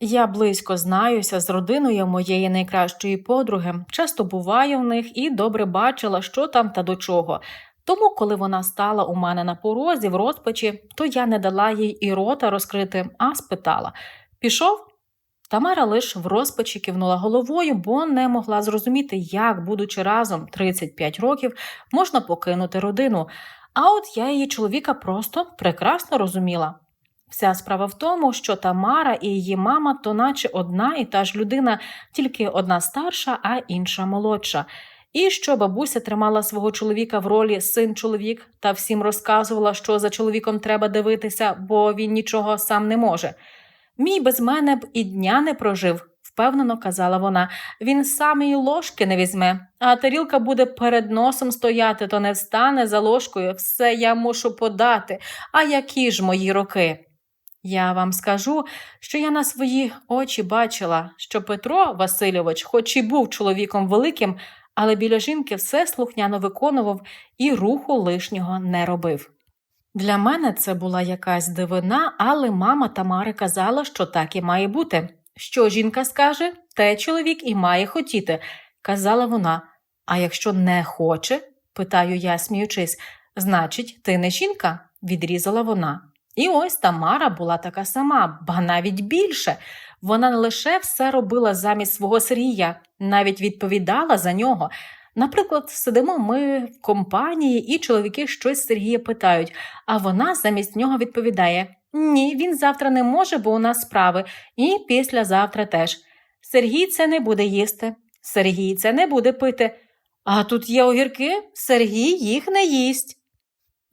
Я близько знаюся з родиною моєї найкращої подруги, часто буваю в них і добре бачила, що там та до чого. Тому, коли вона стала у мене на порозі в розпачі, то я не дала їй і рота розкрити, а спитала Пішов? Тамара лиш в розпачі кивнула головою, бо не могла зрозуміти, як, будучи разом 35 років, можна покинути родину. А от я її чоловіка просто прекрасно розуміла. Вся справа в тому, що Тамара і її мама то наче одна і та ж людина, тільки одна старша, а інша молодша. І що бабуся тримала свого чоловіка в ролі син-чоловік та всім розказувала, що за чоловіком треба дивитися, бо він нічого сам не може. Мій без мене б і дня не прожив, впевнено казала вона. Він сам і ложки не візьме, а тарілка буде перед носом стояти, то не встане за ложкою. Все я мушу подати. А які ж мої роки? Я вам скажу, що я на свої очі бачила, що Петро Васильович, хоч і був чоловіком великим, але біля жінки все слухняно виконував і руху лишнього не робив. Для мене це була якась дивина, але мама Тамари казала, що так і має бути. Що жінка скаже, те чоловік і має хотіти, казала вона. А якщо не хоче, питаю я, сміючись, значить, ти не жінка, відрізала вона. І ось Тамара була така сама, ба навіть більше. Вона не лише все робила замість свого Сергія, навіть відповідала за нього. Наприклад, сидимо ми в компанії, і чоловіки щось Сергія питають, а вона замість нього відповідає: Ні, він завтра не може, бо у нас справи, і післязавтра теж. Сергій це не буде їсти, Сергій це не буде пити. А тут є огірки, Сергій їх не їсть.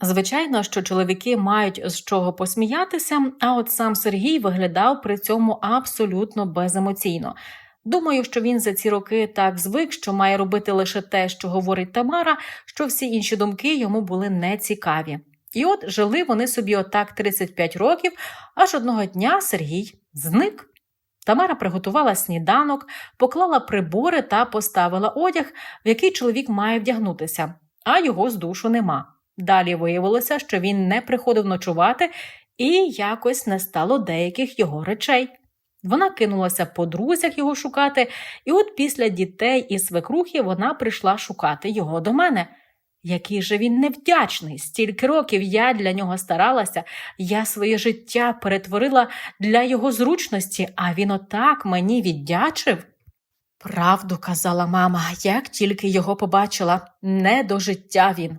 Звичайно, що чоловіки мають з чого посміятися, а от сам Сергій виглядав при цьому абсолютно беземоційно. Думаю, що він за ці роки так звик, що має робити лише те, що говорить Тамара, що всі інші думки йому були нецікаві. І от жили вони собі отак 35 років, аж одного дня Сергій зник. Тамара приготувала сніданок, поклала прибори та поставила одяг, в який чоловік має вдягнутися, а його з душу нема. Далі виявилося, що він не приходив ночувати і якось не стало деяких його речей. Вона кинулася по друзях його шукати, і от після дітей і свекрухи вона прийшла шукати його до мене. Який же він невдячний, стільки років я для нього старалася, я своє життя перетворила для його зручності, а він отак мені віддячив. Правду казала мама, як тільки його побачила, не до життя він.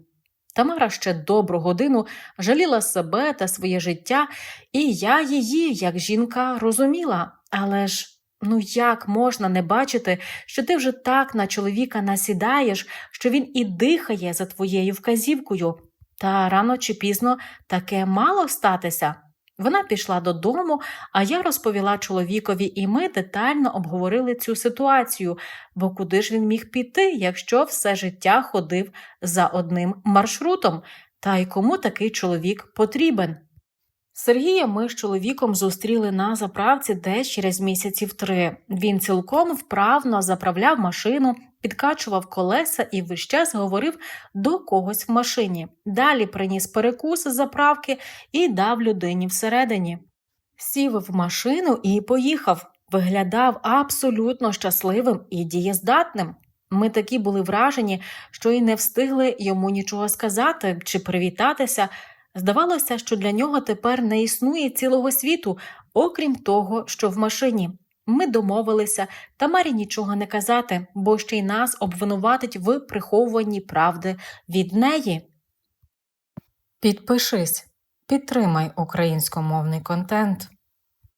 Тамара ще добру годину жаліла себе та своє життя, і я її, як жінка, розуміла. Але ж ну як можна не бачити, що ти вже так на чоловіка насідаєш, що він і дихає за твоєю вказівкою, та рано чи пізно таке мало статися. Вона пішла додому, а я розповіла чоловікові, і ми детально обговорили цю ситуацію, бо куди ж він міг піти, якщо все життя ходив за одним маршрутом, та й кому такий чоловік потрібен. Сергія ми з чоловіком зустріли на заправці десь через місяців три. Він цілком вправно заправляв машину, підкачував колеса і весь час говорив до когось в машині. Далі приніс перекус з заправки і дав людині всередині. Сів в машину і поїхав. Виглядав абсолютно щасливим і дієздатним. Ми такі були вражені, що й не встигли йому нічого сказати чи привітатися. Здавалося, що для нього тепер не існує цілого світу, окрім того, що в машині. Ми домовилися Тамарі нічого не казати, бо ще й нас обвинуватить в приховуванні правди від неї. Підпишись, підтримай українськомовний контент.